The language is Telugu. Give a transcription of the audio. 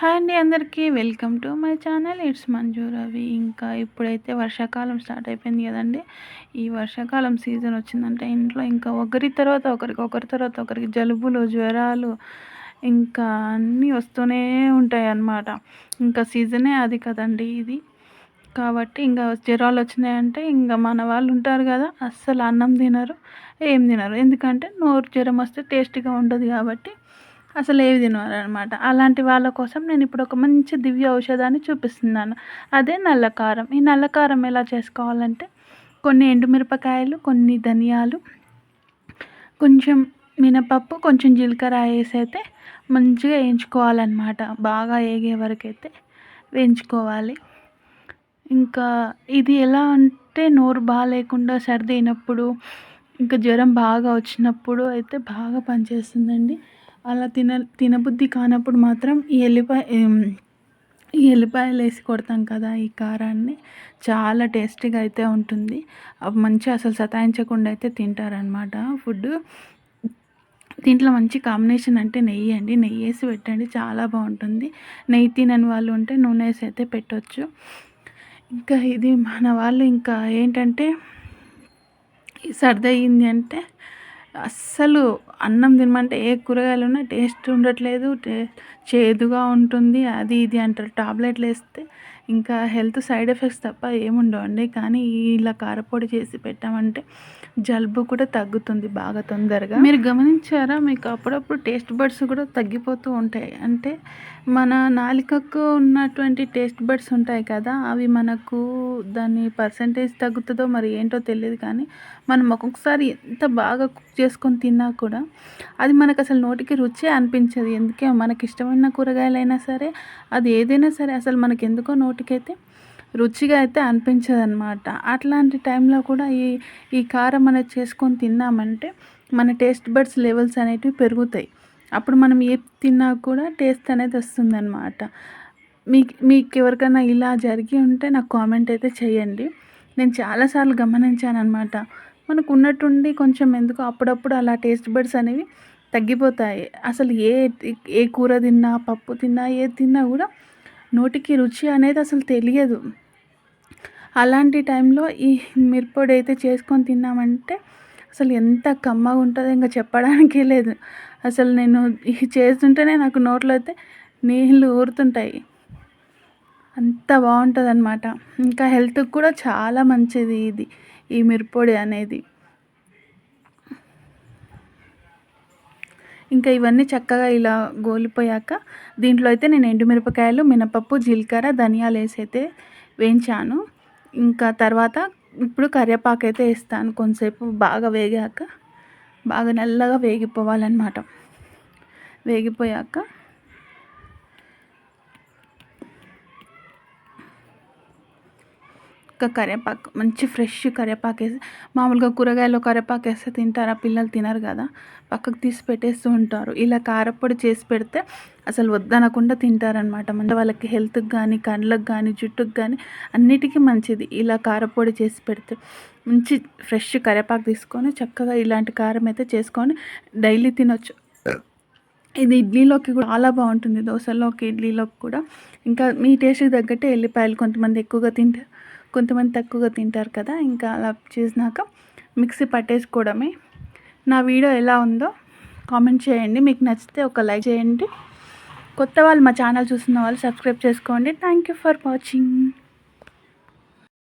హాయ్ అండి అందరికీ. Welcome to my channel. It's Manju Ravi. ఇంకా ఇప్పుడైతే వర్షాకాలం స్టార్ట్ అయిపోయింది కదండి. ఈ వర్షాకాలం సీజన్ వచ్చిందంటే ఇంట్లో ఇంకా ఒకరి తర్వాత ఒకరికి ఒకరి తర్వాత ఒకరికి జలుబులు జ్వరాలు ఇంకా అన్నీ వస్తూనే ఉంటాయి అన్నమాట. ఇంకా సీజనే అది కదండి ఇది. కాబట్టి ఇంకా జ్వరాలు వచ్చినాయంటే ఇంకా మన వాళ్ళు ఉంటారు కదా అస్సలు అన్నం తినరు ఏం తినరు. ఎందుకంటే నోరు జ్వరం వస్తే టేస్టీగా ఉండదు కాబట్టి అసలు ఏవి తినరు అనమాట అలాంటి వాళ్ళ కోసం నేను ఇప్పుడు ఒక మంచి దివ్య ఔషధాన్ని చూపిస్తున్నాను. అదే నల్ల కారం ఈ నల్ల కారం ఎలా చేసుకోవాలంటే కొన్ని ఎండుమిరపకాయలు కొన్ని ధనియాలు కొంచెం మినపప్పు కొంచెం జీలకర్ర వేసి అయితే మంచిగా వేయించుకోవాలన్నమాట. బాగా వేగే వరకైతే వేయించుకోవాలి. ఇంకా ఇది ఎలా అంటే నోరు బాగాలేకుండా సర్ది అయినప్పుడు ఇంకా జ్వరం బాగా వచ్చినప్పుడు అయితే బాగా పనిచేస్తుందండి. అలా తిన తినబుద్ధి కానప్పుడు మాత్రం ఈ ఎల్లిపాయ ఈ ఎల్లిపాయలు వేసి కొడతాం కదా ఈ కారాన్ని. చాలా టేస్టీగా అయితే ఉంటుంది. మంచిగా అసలు సతాయించకుండా అయితే తింటారనమాట ఫుడ్ దీంట్లో మంచి కాంబినేషన్ అంటే నెయ్యి అండి. నెయ్యి వేసి పెట్టండి చాలా బాగుంటుంది. నెయ్యి తినని వాళ్ళు ఉంటే నూనె వేసి అయితే పెట్టవచ్చు ఇంకా ఇది మన వాళ్ళు ఇంకా ఏంటంటే సర్ది అయ్యింది అంటే అస్సలు అన్నం తినమంటే ఏ కూరగాయలు ఉన్నా టేస్ట్ ఉండట్లేదు టే చేదుగా ఉంటుంది అది ఇది అంటారు. టాబ్లెట్లు వేస్తే ఇంకా హెల్త్ సైడ్ ఎఫెక్ట్స్ తప్ప ఏముండవండి. కానీ ఇలా కారపొడి చేసి పెట్టామంటే జలుబు కూడా తగ్గుతుంది బాగా తొందరగా. మీరు గమనించారా? మీకు అప్పుడప్పుడు టేస్ట్ బడ్స్ కూడా తగ్గిపోతూ ఉంటాయి. అంటే మన నాలికకు ఉన్నటువంటి టేస్ట్ బడ్స్ ఉంటాయి కదా అవి మనకు దాని పర్సంటేజ్ తగ్గుతుందో మరి ఏంటో తెలియదు కానీ మనం ఒక్కొక్కసారి ఎంత బాగా కుక్ చేసుకొని తిన్నా కూడా అది మనకు అసలు నోటికి రుచే అనిపించదు. ఎందుకే? మనకి ఇష్టమైన కూరగాయలైనా సరే అది ఏదైనా సరే అసలు మనకి ఎందుకో నోటికైతే రుచిగా అయితే అనిపించదు అనమాట అట్లాంటి టైంలో కూడా ఈ ఈ కారం అనేది చేసుకొని తిన్నామంటే మన టేస్ట్ బడ్స్ లెవెల్స్ అనేటివి పెరుగుతాయి. అప్పుడు మనం ఏ తిన్నా కూడా టేస్ట్ అనేది వస్తుందన్నమాట. మీకు మీకు ఎవరికైనా ఇలా జరిగి ఉంటే నాకు కామెంట్ అయితే చేయండి. నేను చాలాసార్లు గమనించాను అనమాట మనకు ఉన్నట్టుండి కొంచెం ఎందుకు అప్పుడప్పుడు అలా టేస్ట్ బడ్స్ అనేవి తగ్గిపోతాయి. అసలు ఏ ఏ కూర తిన్నా పప్పు తిన్నా ఏది తిన్నా కూడా నోటికి రుచి అనేది అసలు తెలియదు. అలాంటి టైంలో ఈ మిరప్పొడి అయితే చేసుకొని తిన్నామంటే అసలు ఎంత కమ్మగా ఉంటుందో ఇంకా చెప్పడానికే లేదు. అసలు నేను ఇది చేస్తుంటేనే నాకు నోట్లో అయితే నీళ్ళు ఊరుతుంటాయి. అంత బాగుంటుంది అనమాట ఇంకా హెల్త్కి కూడా చాలా మంచిది ఇది ఈ మిరప్పొడి అనేది. ఇంకా ఇవన్నీ చక్కగా ఇలా గోలిపోయాక దీంట్లో అయితే నేను ఎండుమిరపకాయలు మినపప్పు జీలకర్ర ధనియాలు వేసి అయితే వేయించాను. ఇంకా తర్వాత ఇప్పుడు కరివేపాకు అయితే వేస్తాను కొంతసేపు బాగా వేగాక. బాగా నల్లగా వేగిపోవాలన్నమాట. వేగిపోయాక ఇంకా కరివేపాకు మంచి ఫ్రెష్ కరివేపాకు వేసి మామూలుగా కూరగాయలు కరివేపాకు వేస్తే తింటారా పిల్లలు తినరు కదా. పక్కకు తీసి పెట్టేస్తూ ఉంటారు. ఇలా కారపొడి చేసి పెడితే అసలు వద్దనకుండా తింటారనమాట అంటే వాళ్ళకి హెల్త్కి కానీ కళ్ళకు కానీ జుట్టుకు కానీ అన్నిటికీ మంచిది. ఇలా కారపొడి చేసి పెడితే మంచి ఫ్రెష్ కరివేపాకు తీసుకొని చక్కగా ఇలాంటి కారం అయితే చేసుకొని డైలీ తినొచ్చు. ఇది ఇడ్లీలోకి కూడా చాలా బాగుంటుంది. దోశలోకి ఇడ్లీలోకి కూడా. ఇంకా మీ టేస్ట్కి తగ్గట్టే ఎల్లిపాయలు కొంతమంది ఎక్కువగా తింటారు. కొంతమంది తక్కువగా తింటారు కదా ఇంకా అలా చేసినాక మిక్సీ పట్టేసుకోవడమే. నా వీడియో ఎలా ఉందో కామెంట్ చేయండి. మీకు నచ్చితే ఒక లైక్ చేయండి. కొత్త వాళ్ళు మా ఛానల్ చూస్తున్న వాళ్ళు సబ్స్క్రైబ్ చేసుకోండి. Thank you for watching.